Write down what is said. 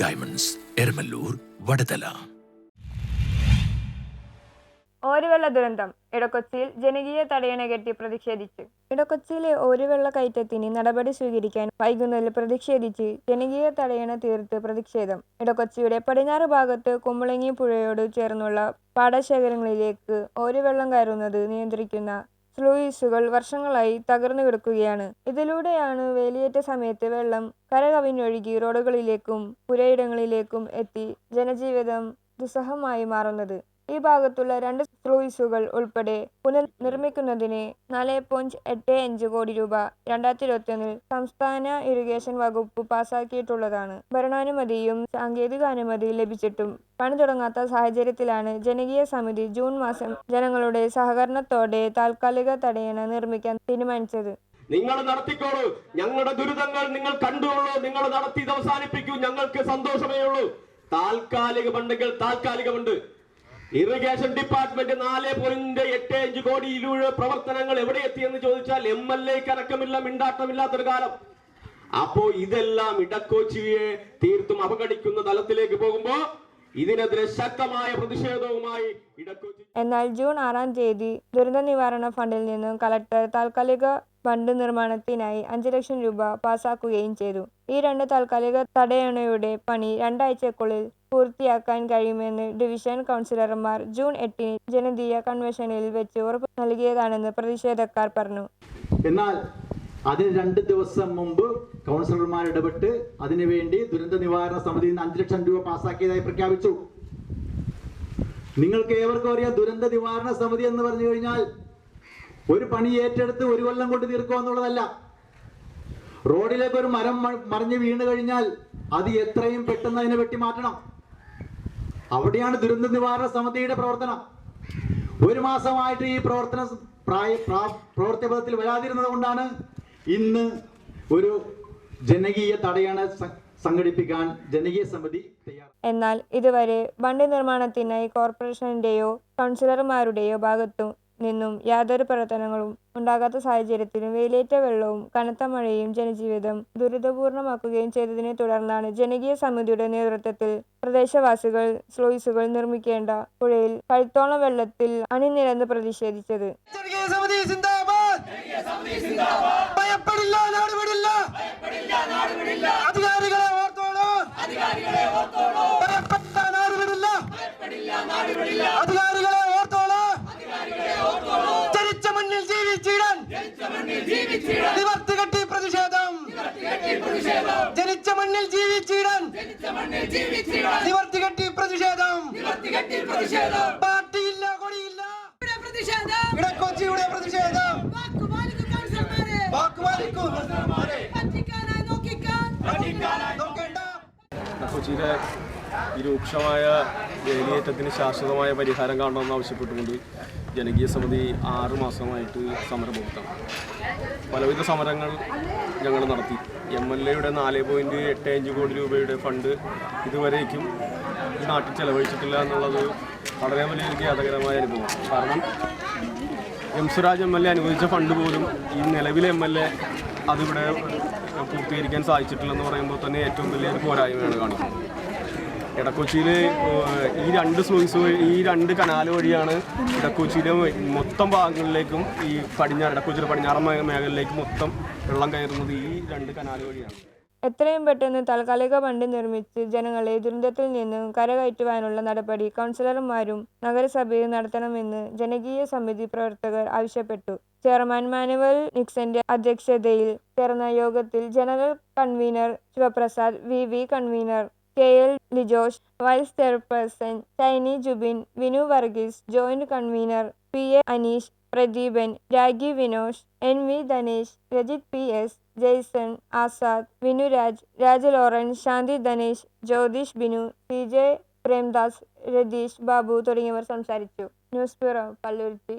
Diamonds Eramalloor Vadathala ഓരുവെള്ള ദുരന്തം. ഇടക്കൊച്ചിയിൽ ജനകീയ തടയണ കെട്ടി പ്രതിഷേധിച്ച്. ഇടക്കൊച്ചിയിലെ ഓരുവെള്ള കയറ്റത്തിന് നടപടി സ്വീകരിക്കാൻ വൈകുന്നതിൽ പ്രതിഷേധിച്ച് ജനകീയ തടയണ തീർത്ത് പ്രതിഷേധം. ഇടക്കൊച്ചിയുടെ പടിഞ്ഞാറ് ഭാഗത്ത് കുമ്പളങ്ങി പുഴയോട് ചേർന്നുള്ള പാടശേഖരങ്ങളിലേക്ക് ഓരുവെള്ളം കയറുന്നത് നിയന്ത്രിക്കുന്ന സ്ലൂയിസുകൾ വർഷങ്ങളായി തകർന്നു കിടക്കുകയാണ്. ഇതിലൂടെയാണ് വേലിയേറ്റ സമയത്ത് വെള്ളം കരകവിഞ്ഞൊഴുകി റോഡുകളിലേക്കും പുരയിടങ്ങളിലേക്കും എത്തി ജനജീവിതം ദുസ്സഹമായി മാറുന്നത്. ഈ ഭാഗത്തുള്ള രണ്ട് ക്രൂയിസുകൾ ഉൾപ്പെടെ പുനർനിർമ്മിക്കുന്നതിന് നാല് പോയിന്റ് എട്ട് അഞ്ച് കോടി രൂപ രണ്ടായിരത്തി ഇരുപത്തിയൊന്നിൽ സംസ്ഥാന ഇറിഗേഷൻ വകുപ്പ് പാസാക്കിയിട്ടുള്ളതാണ്. ഭരണാനുമതിയും സാങ്കേതികാനുമതിയും ലഭിച്ചിട്ടും പണി തുടങ്ങാത്ത സാഹചര്യത്തിലാണ് ജനകീയ സമിതി ജൂൺ മാസം ജനങ്ങളുടെ സഹകരണത്തോടെ താൽക്കാലിക തടയണ നിർമ്മിക്കാൻ തീരുമാനിച്ചത്. നിങ്ങൾ നടത്തിക്കോളൂ. ഞങ്ങളുടെ ദുരിതങ്ങൾ നിങ്ങൾ കണ്ടുകൊള്ളൂ. നിങ്ങൾ നടത്തി അവസാനിപ്പിക്കൂ. ഞങ്ങൾക്ക് സന്തോഷമേ ഉള്ളൂ താൽക്കാലിക ഫണ്ടുകൾ താൽക്കാലികമുണ്ട്. ഇറിഗേഷൻ ഡിപ്പാർട്ട്മെന്റ് നാല് പോയിന്റ് എട്ട് അഞ്ച് കോടി ഇരുപത് പ്രവർത്തനങ്ങൾ എവിടെ എത്തിയെന്ന് ചോദിച്ചാൽ എം എൽ എക്ക് അടക്കമില്ല മിണ്ടാട്ടമില്ലാത്തൊരു കാലം. അപ്പോ ഇതെല്ലാം ഇടക്കോച്ചിയെ തീർത്തും അവഗണിക്കുന്ന തലത്തിലേക്ക് പോകുമ്പോ ഇതിനെതിരെ ശക്തമായ പ്രതിഷേധവുമായി ഇടക്കോച്ചി എന്നാൽ ജൂൺ ആറാം തീയതി ദുരന്ത നിവാരണ ഫണ്ടിൽ നിന്നും കളക്ടർ താൽക്കാലിക ഫണ്ട് നിർമ്മാണത്തിനായി അഞ്ച് ലക്ഷം രൂപ പാസാക്കുകയും ചെയ്തു. ഈ രണ്ട് താൽക്കാലിക തടയണയുടെ പണി രണ്ടാഴ്ചക്കുള്ളിൽ പൂർത്തിയാക്കാൻ കഴിയുമെന്ന് ഡിവിഷൻ കൗൺസിലർമാർ ജൂൺ എട്ടിന് ജനകീയ കൺവെൻഷനിൽ വെച്ച് ഉറപ്പ് നൽകിയതാണെന്ന് പ്രതിഷേധക്കാർ പറഞ്ഞു. എന്നാൽ അതിന് രണ്ട് ദിവസം മുമ്പ് കൗൺസിലർമാർ ഇടപെട്ട് അതിനുവേണ്ടി ദുരന്ത നിവാരണ സമിതിയിൽ നിന്ന് അഞ്ച് ലക്ഷം രൂപ പാസാക്കിയതായി പ്രഖ്യാപിച്ചു. നിങ്ങൾക്ക് ഏവർക്കും അറിയാം ദുരന്ത നിവാരണ സമിതി എന്ന് പറഞ്ഞു കഴിഞ്ഞാൽ ഒരു പണി ഏറ്റെടുത്ത് ഒരു കൊല്ലം കൊണ്ട് തീർക്കുക എന്നുള്ളതല്ല. റോഡിലേക്ക് ഒരു മരം മറിഞ്ഞ് വീണ് കഴിഞ്ഞാൽ അത് എത്രയും പെട്ടെന്ന് അതിനെ വെട്ടി മാറ്റണം അവിടെയാണ് ദുരന്ത നിവാരണ സമിതിയുടെ പ്രവർത്തനം. ഒരു മാസമായിട്ട് ഈ പ്രവർത്തന പ്രായ പ്രവർത്തി പ്രവർത്തിപഥത്തിൽ വരാതിരുന്നത് കൊണ്ടാണ് ഇന്ന് ഒരു ജനകീയ തടയണ സംഘടിപ്പിക്കാൻ ജനകീയ സമിതി തയ്യാർ എന്നാൽ ഇതുവരെ ബണ്ട് നിർമ്മാണത്തിനായി കോർപ്പറേഷന്റെയോ കൗൺസിലർമാരുടെയോ ഭാഗത്തു നിന്നും യാതൊരു പ്രവർത്തനങ്ങളും ഉണ്ടാകാത്ത സാഹചര്യത്തിലും വെയിലേറ്റ വെള്ളവും കനത്ത മഴയും ജനജീവിതം ദുരിതപൂർണമാക്കുകയും ചെയ്തതിനെ തുടർന്നാണ് ജനകീയ സമിതിയുടെ നേതൃത്വത്തിൽ പ്രദേശവാസികൾ സ്ലോയിസുകൾ നിർമ്മിക്കേണ്ട പുഴയിൽ കഴുത്തോളം വെള്ളത്തിൽ അണിനിരന്ന് പ്രതിഷേധിച്ചത്. അധികാരികളെ ഓർത്തോളൂ! ഭയപ്പെട്ട നാടുവിടില്ല! അധികാരികളെ നിവർത്തി കെട്ടി പ്രതിഷേധം. ജനിച്ച മണ്ണിൽ ജീവിച്ചിടാൻ. നിവർത്തി കെട്ടി പ്രതിഷേധം. പാർട്ടിയില്ല കൊടിയില്ല. പ്രതിഷേധം. ഇടക്കൊച്ചിയുടെ പ്രതിഷേധം. വാക്കുപാലിക്കും കൊച്ചിയിലെ ഈ രൂക്ഷമായ വേലിയേറ്റത്തിന് ശാശ്വതമായ പരിഹാരം കാണണമെന്ന് ആവശ്യപ്പെട്ടുകൊണ്ട് ജനകീയ സമിതി ആറ് മാസമായിട്ട് സമരമുഖത്താണ് പലവിധ സമരങ്ങൾ ഞങ്ങൾ നടത്തി. എം എൽ എയുടെ നാല് പോയിന്റ് എട്ട് അഞ്ച് കോടി രൂപയുടെ ഫണ്ട് ഇതുവരേക്കും ഈ നാട്ടിൽ ചെലവഴിച്ചിട്ടില്ല എന്നുള്ളത് വളരെ വലിയൊരു ഖേദകരമായ അനുഭവമാണ് കാരണം M Suraj M L A അനുവദിച്ച ഫണ്ട് പോലും ഈ നിലവിലെ എം എൽ എ അതിവിടെ പൂർത്തീകരിക്കാൻ സാധിച്ചിട്ടില്ലെന്ന് പറയുമ്പോൾ തന്നെ ഏറ്റവും വലിയൊരു പോരായ്മയാണ് കാണിക്കുന്നത് ഇടക്കൊച്ചിയിൽ ഈ രണ്ട് സ്ലൂയിസ് ഈ രണ്ട് കനാൽ വഴിയാണ് ഇടക്കൊച്ചിയിലെ മൊത്തം ഭാഗങ്ങളിലേക്കും ഈ പടിഞ്ഞാറ് ഇടക്കൊച്ചിയിലെ പടിഞ്ഞാറൻ മേ- മേഖലയിലേക്ക് മൊത്തം വെള്ളം കയറുന്നത് ഈ രണ്ട് കനാൽ വഴിയാണ്. എത്രയും പെട്ടെന്ന് താൽക്കാലിക ബണ്ട് നിർമ്മിച്ച് ജനങ്ങളെ ദുരന്തത്തിൽ നിന്നും കരകയറ്റുവാനുള്ള നടപടി കൗൺസിലർമാരും നഗരസഭയും നടത്തണമെന്ന് ജനകീയ സമിതി പ്രവർത്തകർ ആവശ്യപ്പെട്ടു. ചെയർമാൻ മാനുവൽ നിക്സന്റെ അധ്യക്ഷതയിൽ ചേർന്ന യോഗത്തിൽ general convener Sivaprasad V V convener K L Lijosh vice chairperson Shiny Jubin Vinu Varghese joint convener P A Aneesh Pradeepan Ragi Vinosh N V Dhanesh Rajith P S Jaison Azad Vinuraj Raj Lawrence Shanthi Dhanesh Jyothish Binu C J Premdas Ratheesh Babu തുടങ്ങിയവർ സംസാരിച്ചു. News bureau Palluruthy